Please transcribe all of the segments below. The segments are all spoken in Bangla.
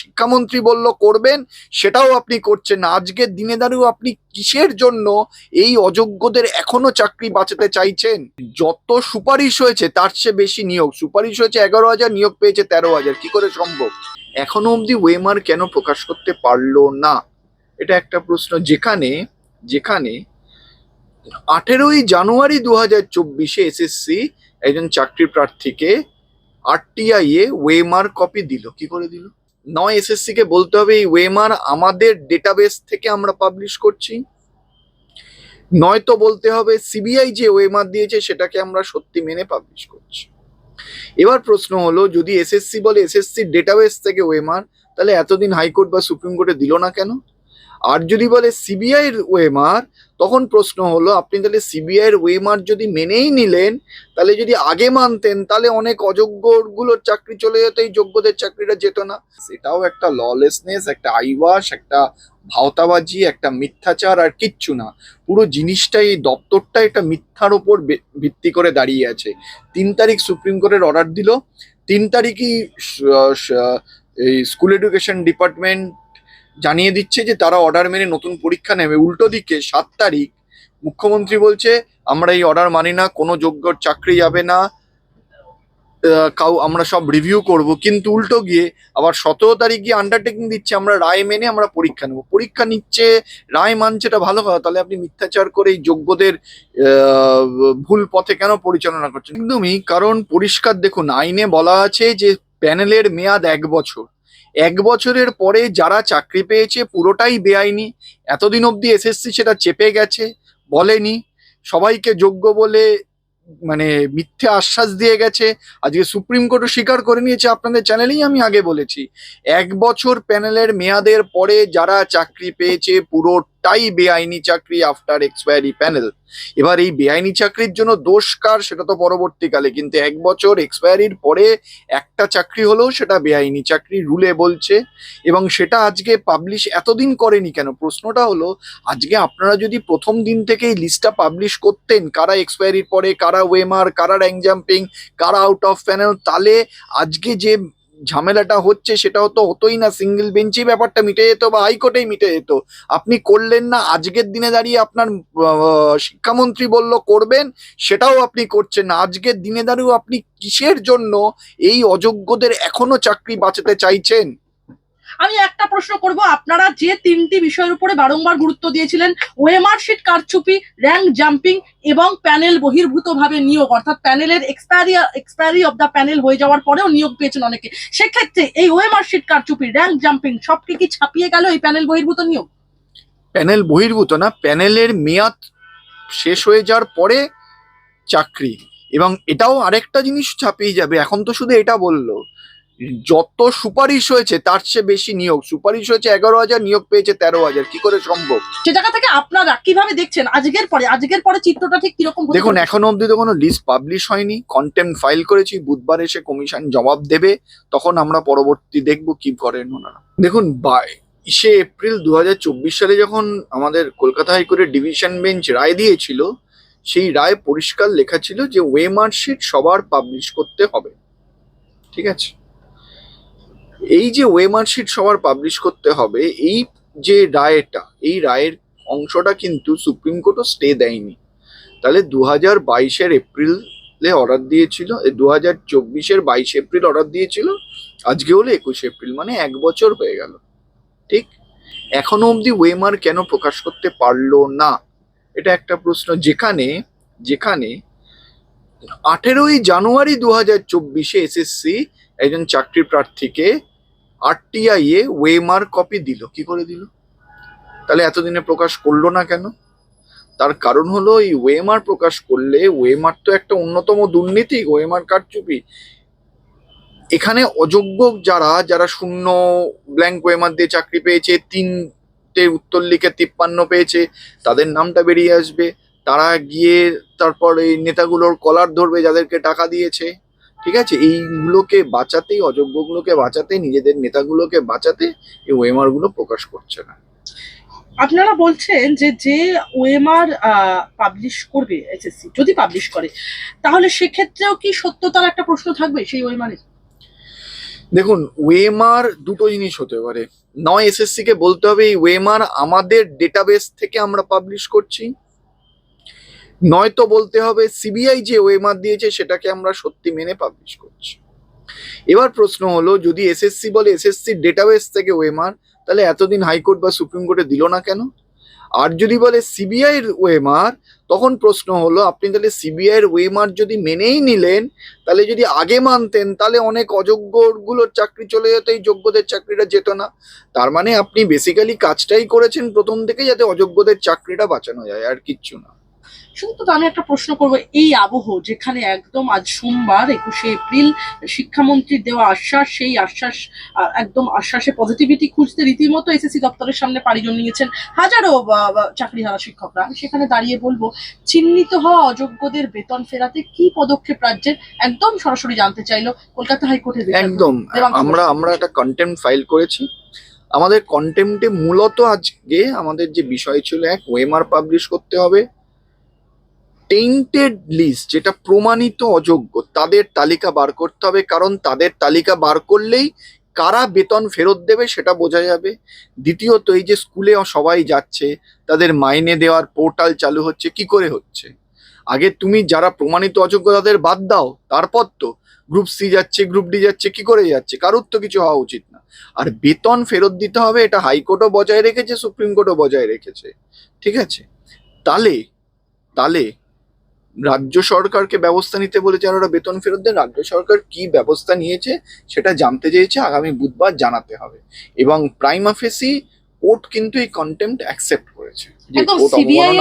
শিক্ষামন্ত্রী বলল, করবেন, সেটাও আপনি করছেন আজকের দিনে দাঁড়িয়েও আপনি কিসের জন্য এই অযোগ্যদের এখনও চাকরি বাঁচাতে চাইছেন? যত সুপারিশ হয়েছে, তার চেয়ে বেশি নিয়োগ। সুপারিশ হয়েছে এগারো হাজার, নিয়োগ পেয়েছে তেরো হাজার। কি করে সম্ভব? এখনও অবধি ওয়েমার কেন প্রকাশ করতে পারল না? এটা একটা প্রশ্ন। যেখানে যেখানে আঠেরোই জানুয়ারি দু হাজার চব্বিশে এসএসসি একজন চাকরি প্রার্থীকে আরটিআই এ ওয়েমার কপি দিল। কি করে দিল? নয় এসএসসি কে বলতে হবে এই ওয়েমার আমাদের ডেটাবেস থেকে আমরা পাবলিশ করছি। নয়তো বলতে হবে সিবিআই যে ওয়েমার দিয়েছে সেটাকে আমরা সত্যি মেনে পাবলিশ করছি। এবার প্রশ্ন হলো, যদি এসএসসি বলে এসএসসি ডেটাবেস থেকে ওয়েমার তাহলে এতদিন হাইকোর্ট বা সুপ্রিম কোর্টে দিল না কেন? আর যদি বলে সিবিআই এর ওয়েমার তখন প্রশ্ন হলো, আপনি তাহলে সিবিআই এর ওয়েমার যদি মেনেই নিলেন, তাহলে যদি আগে মানতেন, তাহলে অনেক অযোগ্যগুলোর চাকরি চলে যেত, এই যোগ্যদের চাকরিটা যেত না। সেটাও একটা ললেসনেস একটা আইওয়াস একটা ভাওতাবাজি, একটা মিথ্যাচার আর কিচ্ছু না। পুরো জিনিসটাই, এই দপ্তরটা একটা মিথ্যার ওপর ভিত্তি করে দাঁড়িয়ে আছে। তিন তারিখ সুপ্রিম কোর্টের অর্ডার দিল। তিন তারিখই এই স্কুল এডুকেশন ডিপার্টমেন্ট জানিয়ে দিচ্ছে যে তারা অর্ডার মেনে নতুন পরীক্ষা নেবে। উল্টো দিকে সাত তারিখ মুখ্যমন্ত্রী বলছে, আমরা এই অর্ডার মানি না, কোনো যোগ্যর চাকরি যাবে না কাউ, আমরা সব রিভিউ করব। কিন্তু উল্টো গিয়ে আবার সতেরো তারিখ গিয়ে আন্ডারটেকিং দিচ্ছে, আমরা রায় মেনে আমরা পরীক্ষা নেব। পরীক্ষা নিচ্ছে, রায় মানছে, এটা ভালো কথা। তাহলে আপনি মিথ্যাচার করে এই যোগ্যদের ভুল পথে কেন পরিচালনা করছেন? একদমই, কারণ পরিষ্কার দেখুন, আইনে বলা আছে যে প্যানেলের মেয়াদ এক বছর। এক বছরের পরে যারা চাকরি পেয়েছে পুরোটাই বেআইনি। এতদিন অবধি এসএসসি সেটা চেপে গেছে, বলেনি। সবাইকে যোগ্য বলে মানে মিথ্যে আশ্বাস দিয়ে গেছে। আজকে সুপ্রিম কোর্টও স্বীকার করে নিয়েছে আপনাদের চ্যানেলেই আমি আগে বলেছি। এক বছর প্যানেলের মেয়াদের পরে যারা চাকরি পেয়েছে পুরোটাই বেআইনি চাকরি আফটার এক্সপায়ারি প্যানেল এবার এই বেআইনি চাকরির জন্য দোষ কার সেটা তো পরবর্তীকালে, কিন্তু এক বছর এক্সপায়ারির পরে একটা চাকরি হলেও সেটা বেআইনি চাকরি রুলে বলছে। এবং সেটা আজকে পাবলিশ এতদিন করেনি কেন? প্রশ্নটা হলো, আজকে আপনারা যদি প্রথম দিন থেকেই লিস্টটা পাবলিশ করতেন, কারা এক্সপায়ারির পরে, কারা ওয়েমার কারা র্যাঙ্ক জাম্পিং কারা আউট অফ প্যানেল তাহলে আজকে যে ঝামেলাটা হচ্ছে সেটাও তো হতোই না। সিঙ্গেল বেঞ্চেই ব্যাপারটা মিটে যেত বা হাইকোর্টেই মিটে যেত। আপনি করলেন না, আজকের দিনে দাঁড়িয়ে আপনার শিক্ষামন্ত্রী বলল করবেন, সেটাও আপনি করছেন না। আজকের দিনে দাঁড়িয়েও আপনি কিসের জন্য এই অযোগ্যদের এখনও চাকরি বাঁচাতে চাইছেন? আমি একটা প্রশ্ন করব, আপনারা যে তিনটি বিষয়ের উপরে বারংবার গুরুত্ব দিয়েছিলেন, ওএমআর শিট কারচুপি, র্যাঙ্ক জাম্পিং এবং প্যানেল বহির্ভূত ভাবে নিয়োগ, অর্থাৎ প্যানেলের expiry expiry of the panel হয়ে যাওয়ার পরেও নিয়োগ পেয়েছেন অনেকে। সেক্ষেত্রে এই ওএমআর শিট কারচুপি, র্যাঙ্ক জাম্পিং সবকে কি ছাপিয়ে গেল এই প্যানেল বহির্ভূত নিয়োগ? প্যানেল বহির্ভূত না, প্যানেলের মেয়াদ শেষ হয়ে যাওয়ার পরে চাকরি। এবং এটাও আরেকটা জিনিস ছাপিয়ে যাবে, এখন তো শুধু এটা বলল। যত সুপারিশ হয়েছে তার চেয়ে বেশি নিয়োগ। সুপারিশ হয়েছে এগারো হাজার নিয়োগ পেয়েছে তেরো হাজার। কি করে সম্ভব? সে জায়গা থেকে আপনারা কীভাবে দেখছেন? আজকের পরে আজকের পরে চিত্রটা ঠিক কীরকম দেখুন? এখনও অবধি তো কোনো লিস্ট পাবলিশ হয়নি। কন্টেম্প ফাইল করেছি। বুধবার এসে কমিশন জবাব দেবে। তখন আমরা পরবর্তী দেখব কি করেন ওনারা। দেখুন বাইশে এপ্রিল দু হাজার চব্বিশ সালে যখন আমাদের কলকাতা হাইকোর্টের ডিভিশন বেঞ্চ রায় দিয়েছিল সেই রায় পরিষ্কার লেখা ছিল যে ওয়েমার শিট সবার পাবলিশ করতে হবে। ঠিক আছে? এই যে ওয়েমার শিট সবার পাবলিশ করতে হবে, এই যে রায়টা, এই রায়ের অংশটা কিন্তু সুপ্রিম কোর্টও স্টে দেয়নি। তাহলে দু হাজার বাইশের এপ্রিলে অর্ডার দিয়েছিল দু হাজার চব্বিশের বাইশ এপ্রিল অর্ডার দিয়েছিল, আজকে হলো একুশে এপ্রিল মানে এক বছর হয়ে গেল। ঠিক? এখনও অবধি ওয়েমার কেন প্রকাশ করতে পারল না? এটা একটা প্রশ্ন। যেখানে যেখানে আঠেরোই জানুয়ারি দু হাজার চব্বিশে এসএসসি একজন চাকরি প্রার্থীকে আরটিআই এ ওয়েমার কপি দিল। কি করে দিল? তাহলে এতদিনে প্রকাশ করল না কেন? তার কারণ হলো এই ওয়েমার প্রকাশ করলে, ওয়েমার তো একটা অন্যতম দুর্নীতি, ওয়েমার কারচুপি। এখানে অযোগ্য যারা যারা শূন্য ব্ল্যাঙ্ক ওয়েমার দিয়ে চাকরি পেয়েছে, তিনটে উত্তর লিখে তিপ্পান্ন পেয়েছে, তাদের নামটা বেরিয়ে আসবে। তারা গিয়ে তারপর এই নেতাগুলোর কলার ধরবে, যাদেরকে টাকা দিয়েছে। ঠিক আছে? এইগুলোকে বাঁচাতেই অযোগ্যগুলোকে বাঁচাতে নিজেদের নেতাগুলোকে বাঁচাতে এই ওয়েমারগুলো প্রকাশ করছে না। আপনারা বলছেন যে যে ওএমআর পাবলিশ করবে এসএসসি যদি পাবলিশ করে তাহলে সেক্ষেত্রেও কি সত্যতার একটা প্রশ্ন থাকবে সেই ওএমআর দেখুন ওয়েমার দুটো জিনিস হতে পারে। নয় এসএসসি কে বলতে হবে এই ওয়েমার আমাদের ডেটাবেস থেকে আমরা পাবলিশ করছি। নয়তো বলতে হবে সিবিআই যে ওয়েমার দিয়েছে সেটাকে আমরা সত্যি মেনে পাবলিশ করছি। এবার প্রশ্ন হলো, যদি এসএসসি বলে এসএসসি ডেটাবেস থেকে ওয়েমার তাহলে এতদিন হাইকোর্ট বা সুপ্রিম কোর্টে দিল না কেন? আর যদি বলে সিবিআই ওয়েমার তখন প্রশ্ন হলো, আপনি তাহলে সিবিআই ওয়েমার যদি মেনেই নিলেন, তাহলে যদি আগে মানতেন, তাহলে অনেক অযোগ্যগুলোর চাকরি চলে যেত, এই যোগ্যদের চাকরিটা যেত না। তার মানে আপনি বেসিক্যালি কাজটাই করেছেন প্রথম থেকে যাতে অযোগ্যদের চাকরিটা বাঁচানো যায়, আর কিচ্ছু না। তো আমি একটা প্রশ্ন করব এই আবহ যেখানে একদম আজ সোমবার একুশে এপ্রিল শিক্ষামন্ত্রীর দেওয়া আশ্বাস সেই আশ্বাস একদম আশ্বাসে পজিটিভিটি খুঁজতে রীতিমতো এসএসসি দপ্তরের সামনে পাড়ি জমিয়েছেন হাজারো চাকরি হারা শিক্ষকরা। আমি সেখানে দাঁড়িয়ে বলব চিহ্নিত হওয়া অযোগ্যদের বেতন ফেরাতে কি পদক্ষেপ রাজ্যের? একদম সরাসরি জানতে চাইলো কলকাতা হাইকোর্টের বিচারপতি একদম। আমরা আমরা একটা কন্টেম্প ফাইল করেছি। আমাদের কন্টেম্পটে মূলত আজকে আমাদের যে বিষয় ছিল এক ওয়েমার পাবলিশ করতে হবে টেন্টেড লিস্ট যেটা প্রমাণিত অযোগ্য, তাদের তালিকা বার করতে হবে, কারণ তাদের তালিকা বার করলেই কারা বেতন ফেরত দেবে সেটা বোঝা যাবে। দ্বিতীয়ত, এই যে স্কুলে সবাই যাচ্ছে, তাদের মাইনে দেওয়ার পোর্টাল চালু হচ্ছে, কি করে হচ্ছে? আগে তুমি যারা প্রমাণিত অযোগ্য তাদের বাদ দাও, তারপর তো গ্রুপ সি যাচ্ছে গ্রুপ ডি যাচ্ছে, কি করে যাচ্ছে? কারোর তো কিছু হওয়া উচিত না। আর বেতন ফেরত দিতে হবে, এটা হাইকোর্টও বজায় রেখেছে, সুপ্রিম কোর্টও বজায় রেখেছে। ঠিক আছে? তাহলে তাহলে রাজ্য সরকারকে ব্যবস্থা নিতে বলেছে আর ওরা বেতন ফেরত দেন রাজ্য সরকার কি ব্যবস্থা নিয়েছে সেটা জানতে চেয়েছে আগামী বুধবার জানাতে হবে। এবং প্রাইমা ফেসি কোর্ট কিন্তু এই কন্টেম্পট অ্যাকসেপ্ট করেছে যে সিবিআই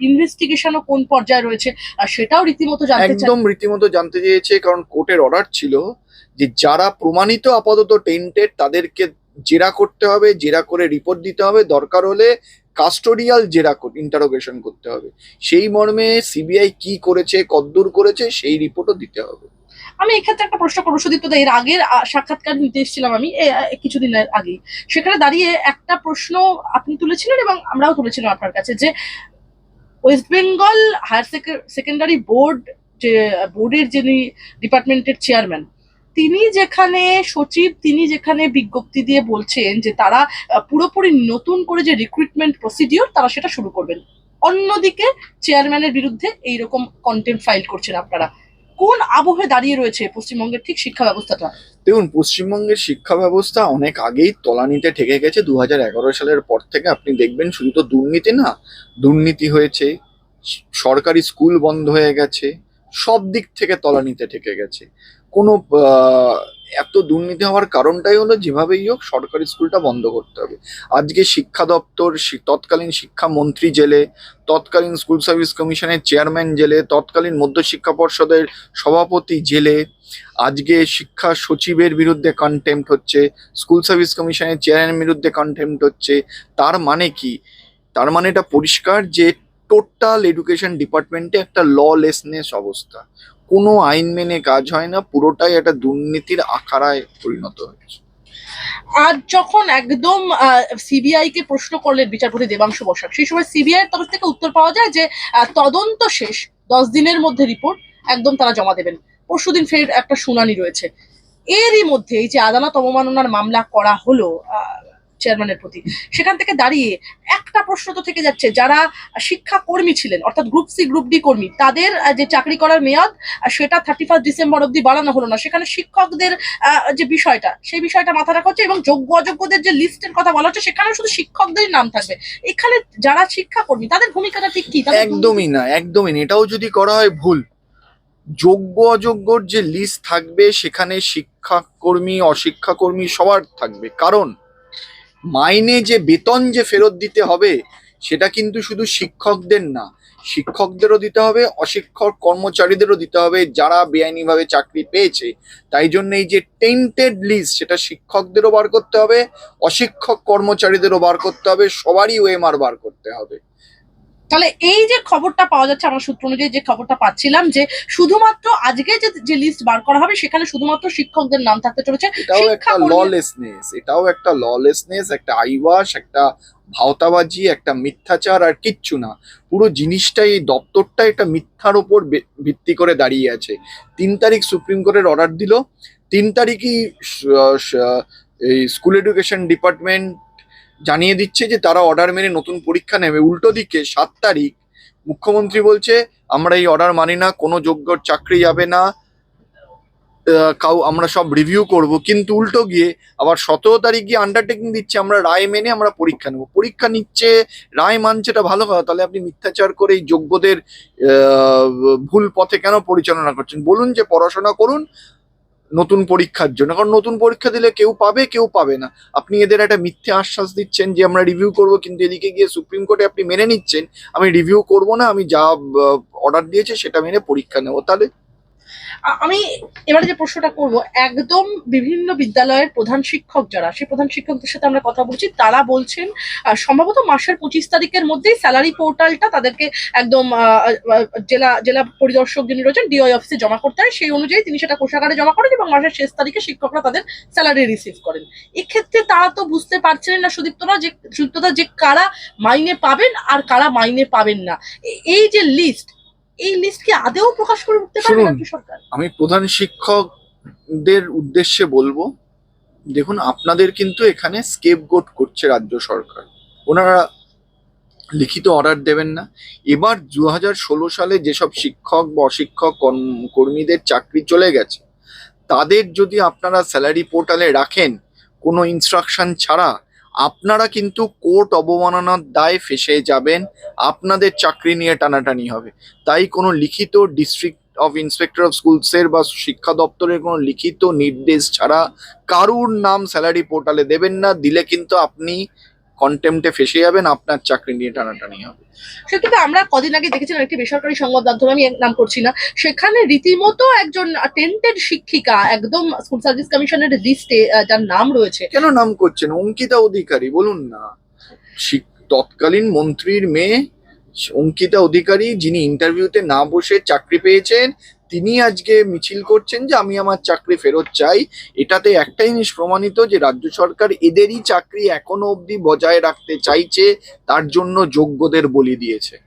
ইনভেস্টিগেশনও কোন পর্যায়ে রয়েছে আর সেটাও রীতিমতো জানতে একদম রীতিমতো জানতে চেয়েছে কারণ কোর্টের অর্ডার ছিল যে যারা প্রমাণিত আপাতত টেন্টেড তাদেরকে জেরা করতে হবে জেরা করে রিপোর্ট দিতে হবে দরকার হলে কাস্টোডিয়াল জেরা ইন্টারোগেশন করতে হবে। সেই মর্মে সিবিআই কি করেছে কদ্দূর করেছে সেই রিপোর্টও দিতে হবে। আমি এক্ষেত্রে একটা প্রশ্ন করব সুদীপ্ত দা, এর আগের সাক্ষাৎকার নিতে এসেছিলাম আমি কিছুদিন আগে সেখানে দাঁড়িয়ে একটা প্রশ্ন আপনি তুলেছিলেন এবং আমরাও তুলেছিলাম আপনার কাছে যে West Bengal higher secondary board যে বোর্ডের যিনি ডিপার্টমেন্টের চেয়ারম্যান তিনি যেখানে সচিব, তিনি যেখানে বিজ্ঞপ্তি দিয়ে বলছেন যে তারা পুরোপুরি নতুন করে যে রিক্রুটমেন্ট প্রসিডিওর তারা সেটা শুরু করবেন। অন্যদিকে চেয়ারম্যানের বিরুদ্ধে এইরকম কন্টেন্ট ফাইল করছেন আপনারা। কোন আবহে দাঁড়িয়ে রয়েছে পশ্চিমবঙ্গের ঠিক শিক্ষা ব্যবস্থাটা? দেখুন, পশ্চিমবঙ্গের শিক্ষা ব্যবস্থা অনেক আগেই তলানিতে ঠেকে গেছে। দু হাজার এগারো সালের পর থেকে আপনি দেখবেন শুধু তো দুর্নীতি না, দুর্নীতি হয়েছে, সরকারি স্কুল বন্ধ হয়ে গেছে, সব দিক থেকে তলানিতে ঠেকে গেছে। কোনো এত দুর্নীতি হওয়ার কারণটাই হলো যেভাবেই হোক সরকারি স্কুলটা বন্ধ করতে হবে। আজকে শিক্ষা দপ্তর তৎকালীন শিক্ষামন্ত্রী জেলে, তৎকালীন স্কুল সার্ভিস কমিশনের চেয়ারম্যান জেলে, তৎকালীন মধ্যশিক্ষা পর্ষদের সভাপতি জেলে, আজকে শিক্ষা সচিবের বিরুদ্ধে কন্টেম্প্ট হচ্ছে, স্কুল সার্ভিস কমিশনের চেয়ারম্যানের বিরুদ্ধে কন্টেম্প্ট হচ্ছে। তার মানে কি? তার মানে এটা পরিষ্কার যে টোটাল এডুকেশন ডিপার্টমেন্টে একটা ললেসনেস অবস্থা। কোনো আইন মেনে কাজ হয় না, পুরোটাই একটা দুর্নীতির আখাড়ায় পরিণত হয়েছে। আজ যখন একদম সিবিআই কে প্রশ্ন করলেন বিচারপতি দেবাংশু বসাক, সেই সময় সিবিআই এর তরফ থেকে উত্তর পাওয়া যায় যে তদন্ত শেষ, দশ দিনের মধ্যে রিপোর্ট একদম তারা জমা দেবেন। পরশুদিন ফের একটা শুনানি রয়েছে। এরই মধ্যে এই যে আদালত অবমাননার মামলা করা হলো চেয়ারম্যানের প্রতি। সেখান থেকে দাঁড়িয়ে একটা প্রশ্ন তো থেকে যাচ্ছে, যারা শিক্ষা কর্মী ছিলেন, অর্থাৎ গ্রুপ সি গ্রুপ ডি কর্মী, তাদের যে চাকরি করার মেয়াদ সেটা থার্টি ফার্স্ট ডিসেম্বর অব্দি বাড়ানো হলো না। সেখানে শিক্ষকদের যে বিষয়টা, সেই বিষয়টা মাথা রাখা হচ্ছে এবং যোগ্য অযোগ্যদের যে লিস্টের কথা বলা হচ্ছে সেখানে শুধু শিক্ষকদেরই নাম থাকবে। এখানে যারা শিক্ষাকর্মী তাদের ভূমিকাটা ঠিক কি? একদমই না একদমই না। এটাও যদি করা হয় ভুল, যোগ্য অযোগ্যর যে লিস্ট থাকবে, সেখানে শিক্ষাকর্মী, অশিক্ষাকর্মী সবার থাকবে। কারণ মাইনে যে বেতন যে ফেরত দিতে হবে, সেটা কিন্তু শুধু শিক্ষকদের না। শিক্ষকদেরও দিতে হবে, অশিক্ষক কর্মচারীদেরও দিতে হবে যারা বেআইনিভাবে চাকরি পেয়েছে। তাই জন্য এই যে টেন্টেড লিস্ট সেটা শিক্ষকদেরও বার করতে হবে, অশিক্ষক কর্মচারীদেরও বার করতে হবে, সবারই ওএমআর বার করতে হবে। তাহলে এই যে খবরটা পাওয়া যাচ্ছে আমার সূত্র অনুযায়ী যে খবরটা পাচ্ছিলাম যে শুধুমাত্র আজকে যে যে লিস্ট বার করা হবে সেখানে শুধুমাত্র শিক্ষকদের নাম থাকতে চলেছে। এটাও একটা ললেসনেস এটাও একটা ললেসনেস একটা আইওয়াস একটা ভাওতাবাজি একটা মিথ্যাচার আর কিচ্ছু না। পুরো জিনিসটাই এই দপ্তরটা একটা মিথ্যার ওপর ভিত্তি করে দাঁড়িয়ে আছে। তিন তারিখ সুপ্রিম কোর্টের অর্ডার দিল। তিন তারিখই এই স্কুল এডুকেশন ডিপার্টমেন্ট জানিয়ে দিচ্ছে যে তারা অর্ডার মেনে নতুন পরীক্ষা নেবে। উল্টো দিকে সাত তারিখ মুখ্যমন্ত্রী বলছে, আমরা এই অর্ডার মানি না, কোনো যোগ্য চাকরি যাবে না কাউ, আমরা সব রিভিউ করব। কিন্তু উল্টো গিয়ে আবার সতেরো তারিখ গিয়ে আন্ডারটেকিং দিচ্ছে, আমরা রায় মেনে আমরা পরীক্ষা নেব। পরীক্ষা নিচ্ছে, রায় মানছে, এটা ভালো কথা। তাহলে আপনি মিথ্যাচার করে এই যোগ্যদের ভুল পথে কেন পরিচালনা করছেন? বলুন যে পড়াশোনা করুন নতুন পরীক্ষার জন্য। কারণ নতুন পরীক্ষা দিলে কেউ পাবে কেউ পাবে না। আপনি এদের একটা মিথ্যে আশ্বাস দিচ্ছেন যে, আমরা রিভিউ করব, কিন্তু এদিকে গিয়ে সুপ্রিম কোর্টে আপনি মেনে নিচ্ছেন। আমি রিভিউ করব না, আমি যা অর্ডার দিয়েছে সেটা মেনে পরীক্ষা নেব। তাহলে আমি এবারে যে প্রশ্নটা করব, একদম বিভিন্ন বিদ্যালয়ের প্রধান শিক্ষক যারা, সেই প্রধান শিক্ষকদের সাথে আমরা কথা বলছি, তারা বলছেন সম্ভবত মাসের পঁচিশ তারিখের মধ্যেই স্যালারি পোর্টালটা তাদেরকে একদম জেলা জেলা পরিদর্শক যিনি রয়েছেন ডিওই অফিসে জমা করতে হয়, সেই অনুযায়ী তিনি সেটা কোষাগারে জমা করেন এবং মাসের শেষ তারিখে শিক্ষকরা তাদের স্যালারি রিসিভ করেন। এক্ষেত্রে তারা তো বুঝতে পারছিলেন না সুদীপ্তরা যে সুদীপ্তরা যে কারা মাইনে পাবেন আর কারা মাইনে পাবেন না। এই যে লিস্ট এই লিস্ট কি আদেও প্রকাশ করে উঠতে পারবে রাজ্য সরকার? আমি প্রধান শিক্ষকদের উদ্দেশ্যে বলব দেখুন আপনাদের কিন্তু এখানে স্কেপ গোট করছে রাজ্য সরকার। ওনারা লিখিত অর্ডার দেবেন না। এবার দু হাজার ষোলো সালে যেসব শিক্ষক বা অশিক্ষক কর্ম- কর্মীদের চাকরি চলে গেছে তাদের যদি আপনারা স্যালারি পোর্টালে রাখেন কোনো ইনস্ট্রাকশন ছাড়া আপনারা কিন্তু কোর্ট অবমাননার দায় ফেসে যাবেন, আপনাদের চাকরি নিয়ে টানাটানি হবে। তাই কোনো লিখিত ডিস্ট্রিক্ট অফ ইন্সপেক্টর অফ স্কুলসের বা শিক্ষা দপ্তরের কোনো লিখিত নির্দেশ ছাড়া কারুর নাম স্যালারি পোর্টালে দেবেন না। দিলে কিন্তু আপনি কন্টেম্পটে ফেসে যাবেন আপনার চাকরি নিয়ে টানাটানি হবে। সেক্ষেত্রে আমরা কদিন আগে দেখেছিলাম একটি বেসরকারি সংবাদ মাধ্যমে আমি নাম করছি না সেখানে রীতিমতো একজন টেন্টেড শিক্ষিকা একদম স্কুল সার্ভিস কমিশনের লিস্টে যার নাম রয়েছে। কেন নাম করছেন? অঙ্কিতা অধিকারী বলুন না। তৎকালীন মন্ত্রীর মেয়ে অঙ্কিতা অধিকারী যিনি ইন্টারভিউতে না বসে চাকরি পেয়েছেন তিনি আজকে মিছিল করছেন যে আমি আমার চাকরি ফেরত চাই। এটাতে একটাই জিনিস প্রমাণিত যে রাজ্য সরকার এদেরই চাকরি এখনও অবধি বজায় রাখতে চাইছে, তার জন্য যোগ্যদের বলি দিয়েছে।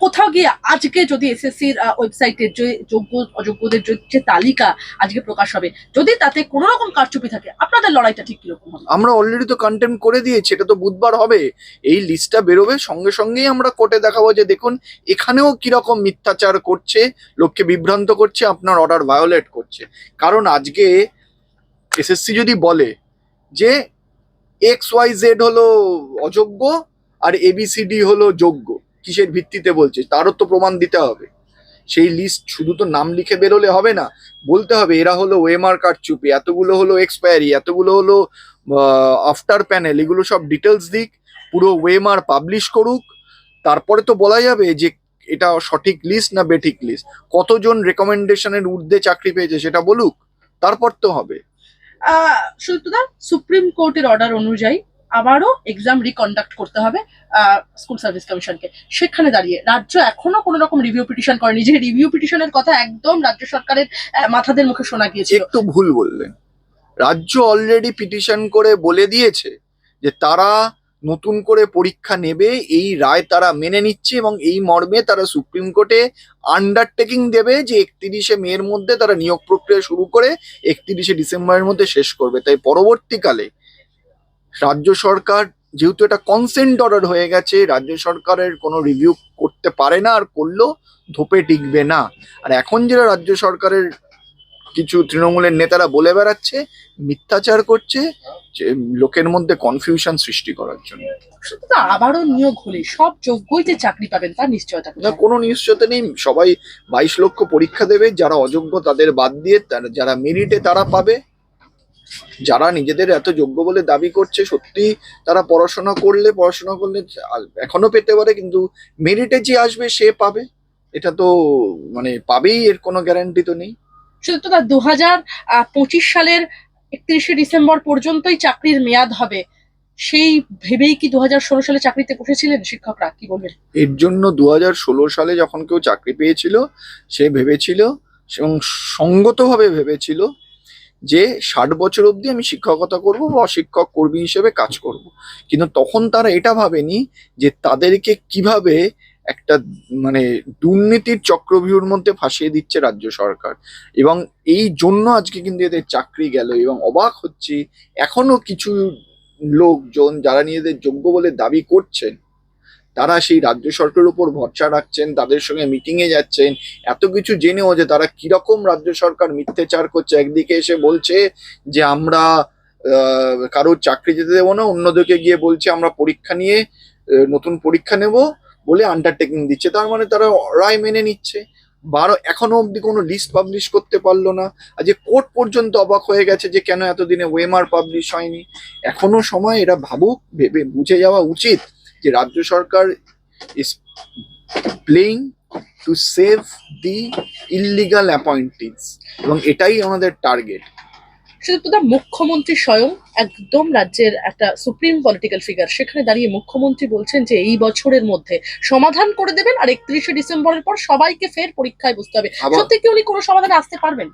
কোথাও গিয়ে আজকে যদি এসএসসির ওয়েবসাইটের যে যোগ্য, অযোগ্যদের যে- তালিকা আজকে প্রকাশ হবে, যদি তাতে কোনো রকম কারচুপি থাকে, আপনাদের লড়াইটা ঠিক কীরকম হবে? আমরা অলরেডি তো কন্টেম্প করে দিয়েছি, এটা তো বুধবার হবে। এই লিস্টটা বেরোবে, সঙ্গে সঙ্গেই আমরা কোর্টে দেখাবো যে, দেখুন, এখানেও কীরকম মিথ্যাচার করছে, লোককে বিভ্রান্ত করছে, আপনার অর্ডার ভায়োলেট করছে। কারণ আজকে এসএসসি যদি বলে যে এক্স ওয়াই জেড হলো অযোগ্য, আর এবিসিডি হলো যোগ্য কিসের ভিত্তিতে বলছে? তারও তো প্রমাণ দিতে হবে। সেই লিস্ট শুধু তো নাম লিখে বেরোলে হবে না, বলতে হবে এরা হলো ওয়েমার কার্ড চুপি, এতগুলো হলো এক্সপায়ারি এতগুলো হলো আফটার প্যানেল এগুলো সব ডিটেলস দিক, পুরো ওয়েমার পাবলিশ করুক, তারপরে তো বলা যাবে যে এটা সঠিক লিস্ট না বেঠিক লিস্ট কতজন রেকমেন্ডেশনের ঊর্ধ্বে চাকরি পেয়েছে সেটা বলুক, তারপর তো হবে। সুপ্রিম কোর্টের অর্ডার অনুযায়ী আবারও এক্সাম রিকন্ডাক্ট করতে হবে স্কুল সার্ভিস কমিশনকে সেখানে দাঁড়িয়ে রাজ্য এখনও কোনো রকম রিভিউ পিটিশন করেনি। যে রিভিউ পিটিশনের কথা একদম রাজ্য সরকারের মাথাদের মুখে শোনা গিয়েছে একটু ভুল বললেন রাজ্য অলরেডি পিটিশন করে বলে দিয়েছে যে তারা নতুন করে পরীক্ষা নেবে, এই রায় তারা মেনে নিচ্ছে এবং এই মর্মে তারা সুপ্রিম কোর্টে আন্ডারটেকিং দেবে যে একত্রিশে মের মধ্যে তারা নিয়োগ প্রক্রিয়া শুরু করে একত্রিশে ডিসেম্বরের মধ্যে শেষ করবে। তাই পরবর্তীকালে রাজ্য সরকার যেহেতু এটা কনসেন্ট অর্ডার হয়ে গেছে রাজ্য সরকারের কোনো রিভিউ করতে পারে না আর করলেও ধোপে টিকবে না। আর এখন যেটা রাজ্য সরকারের কিছু তৃণমূলের নেতারা বলে বেড়াচ্ছে মিথ্যাচার করছে যে লোকের মধ্যে কনফিউশন সৃষ্টি করার জন্য। আবারও নিয়োগ হলে সব যোগ্যই যে চাকরি পাবেন তার নিশ্চয়তা না কোনো নিশ্চয়তা নেই। সবাই বাইশ লক্ষ পরীক্ষা দেবে যারা অযোগ্য তাদের বাদ দিয়ে তারা যারা মেরিটে তারা পাবে। যারা নিজেদের এত যোগ্য বলে দাবি করছে সত্যি তারা পড়াশোনা করলে পড়াশোনা করলে এখনও পেতে পারে কিন্তু মেরিটে যে আসবে সে পাবে? এটা তো মানে পাবেই এর কোনো গ্যারান্টি তো নেই। সুতরাং দু হাজার পঁচিশ সালের একত্রিশে ডিসেম্বর পর্যন্তই চাকরির মেয়াদ হবে। সেই ভেবেই কি দু হাজার ষোলো সালে চাকরিতে বসেছিলেন শিক্ষকরা? কি বলবেন? এর জন্য দু হাজার ষোলো সালে যখন কেউ চাকরি পেয়েছিল সে ভেবেছিল এবং সঙ্গতভাবে ভেবেছিল যে ষাট বছর অবধি আমি শিক্ষকতা করব বা অশিক্ষক কর্মী হিসেবে কাজ করব। কিন্তু তখন তারা এটা ভাবেনি যে তাদেরকে কীভাবে একটা মানে দুর্নীতির চক্রভিউর মধ্যে ফাঁসিয়ে দিচ্ছে রাজ্য সরকার। এবং এই জন্য আজকে কিন্তু এদের চাকরি গেল এবং অবাক হচ্ছি। এখনও কিছু লোকজন যারা নিজেদের যোগ্য বলে দাবি করছেন তারা সেই রাজ্য সরকারের উপর ভরসা রাখছেন, তাদের সঙ্গে মিটিং এ যাচ্ছেন। এত কিছু জেনেও যে তারা কীরকম রাজ্য সরকার মিথ্যাচার করছে। একদিকে এসে বলছে যে আমরা কারোর চাকরি যেতে দেবো না, অন্যদিকে গিয়ে বলছে আমরা পরীক্ষা নিয়ে নতুন পরীক্ষা নেব বলে আন্ডারটেকিং দিচ্ছে। তার মানে তারা রায় মেনে নিচ্ছে। বারো, এখনও অবধি কোনো লিস্ট পাবলিশ করতে পারল না। আজ কোর্ট পর্যন্ত অবাক হয়ে গেছে যে কেন এতদিনে ওয়েমার পাবলিশ হয়নি। এখনও সময়, এরা ভাবুক, ভেবে, বুঝে যাওয়া উচিত। যে রাজ্য সরকার is playing to save the illegal appointees এবং এটাই আমাদের টার্গেট সুদীপ্তদা মুখ্যমন্ত্রী স্বয়ং একদম রাজ্যের একটা সুপ্রিম পলিটিক্যাল ফিগার সেখানে দাঁড়িয়ে মুখ্যমন্ত্রী বলছেন যে এই বছরের মধ্যে সমাধান করে দেবেন আর একত্রিশে ডিসেম্বরের পর সবাইকে ফের পরীক্ষায় বসতে হবে। সত্যি কি উনি কোনো সমাধানে আসতে পারবেন?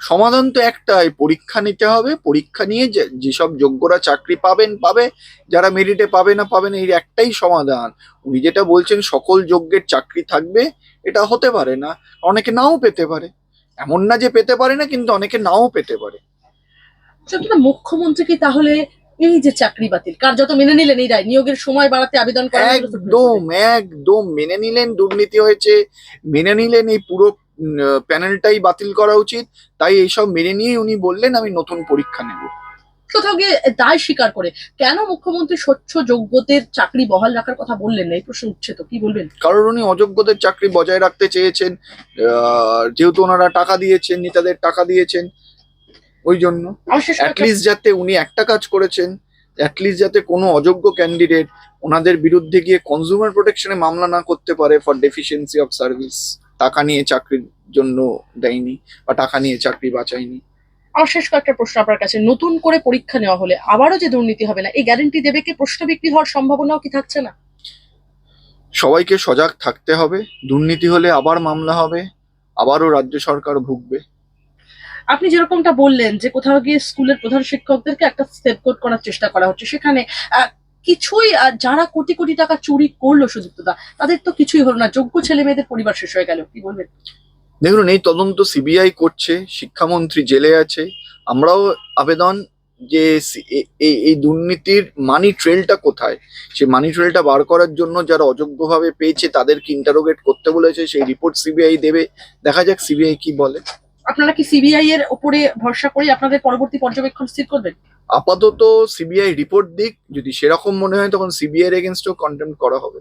সমাধান তো একটাই পরীক্ষা নিতে হবে পরীক্ষা নিয়ে যে- যেসব যোগ্যরা চাকরি পাবেন পাবে যারা মেরিটে পাবে না পাবে না এই একটাই সমাধান। উনি যেটা বলছেন সকল যোগ্যের চাকরি থাকবে এটা হতে পারে না অনেকে নাও পেতে পারে। এমন না যে পেতে পারে না কিন্তু অনেকে নাও পেতে পারে। মুখ্যমন্ত্রী কি তাহলে এই যে চাকরি বাতিল কার্যত মেনে নিলেন এই রায় নিয়োগের সময় বাড়াতে আবেদন করা একদম একদম মেনে নিলেন দুর্নীতি হয়েছে মেনে নিলেন এই পুরো প্যানেলটাই বাতিল করা উচিত। তাই এইসব মেনে নিয়ে উনি বললেন আমি নতুন পরীক্ষা নেব। কোথাও গিয়ে দায় স্বীকার করে। কেন মুখ্যমন্ত্রী স্বচ্ছ যোগ্যদের চাকরি বহাল রাখার কথা বললেন না? এই প্রশ্ন উঠছে তো কি বলবেন? কারণ উনি অযোগ্যদের চাকরি বজায় রাখতে চেয়েছেন। আহ, যেহেতু ওনারা টাকা দিয়েছেন নেতাদের টাকা দিয়েছেন ওই জন্য। অ্যাটলিস্ট যাতে উনি একটা কাজ করেছেন অ্যাটলিস্ট যাতে কোনো অযোগ্য ক্যান্ডিডেট ওনাদের বিরুদ্ধে গিয়ে কনজিউমার প্রোটেকশনে মামলা না করতে পারে ফর ডেফিসিয়েন্সি অফ সার্ভিস টাকা নিয়ে চাকরির জন্য দেয়নি বা টাকা নিয়ে চাকরি বাঁচায়নি। আমার শেষ কয়েকটা প্রশ্ন আপনার কাছে। নতুন করে পরীক্ষা নেওয়া হলে আবারও যে দুর্নীতি হবে না এই গ্যারান্টি দেবে কি প্রশ্ন বিক্রি হওয়ার সম্ভাবনাও কি থাকছে না? সবাইকে সজাগ থাকতে হবে। দুর্নীতি হলে আবার মামলা হবে আবারও রাজ্য সরকার ভুগবে। আপনি যেরকমটা বললেন যে কোথাও গিয়ে স্কুলের প্রধান শিক্ষকদেরকে একটা সেভ কোড করার চেষ্টা করা হচ্ছে সেখানে কিছুই যারা কোটি কোটি টাকা চুরি করল সুযুক্ততা তাদের তো কিছুই হলো না। যোগ্য ছেলে মেয়েদের পরিবার শেষ হয়ে গেল, কি বলবেন? দেখুন, এই তদন্ত সিবিআই করছে, শিক্ষামন্ত্রী জেলে আছে। আমরাও আবেদন যে এই দুর্নীতির মানি ট্রেলটা কোথায়? সেই মানি ট্রেলটা বার করার জন্য যারা অযোগ্যভাবে পেয়েছে, তাদেরকে ইন্টারোগেট করতে বলেছে। সেই রিপোর্ট সিবিআই দেবে। দেখা যাক সিবিআই কি বলে। আপনারা কি সিবিআই এর উপরে ভরসা করে আপনাদের পরবর্তী পর্যবেক্ষণ স্থির করবেন? আপাতত সিবিআই রিপোর্ট দিক। যদি সেরকম মনে হয়, তখন সিবিআই এর এগেনস্টও কন্টেম্প করা হবে।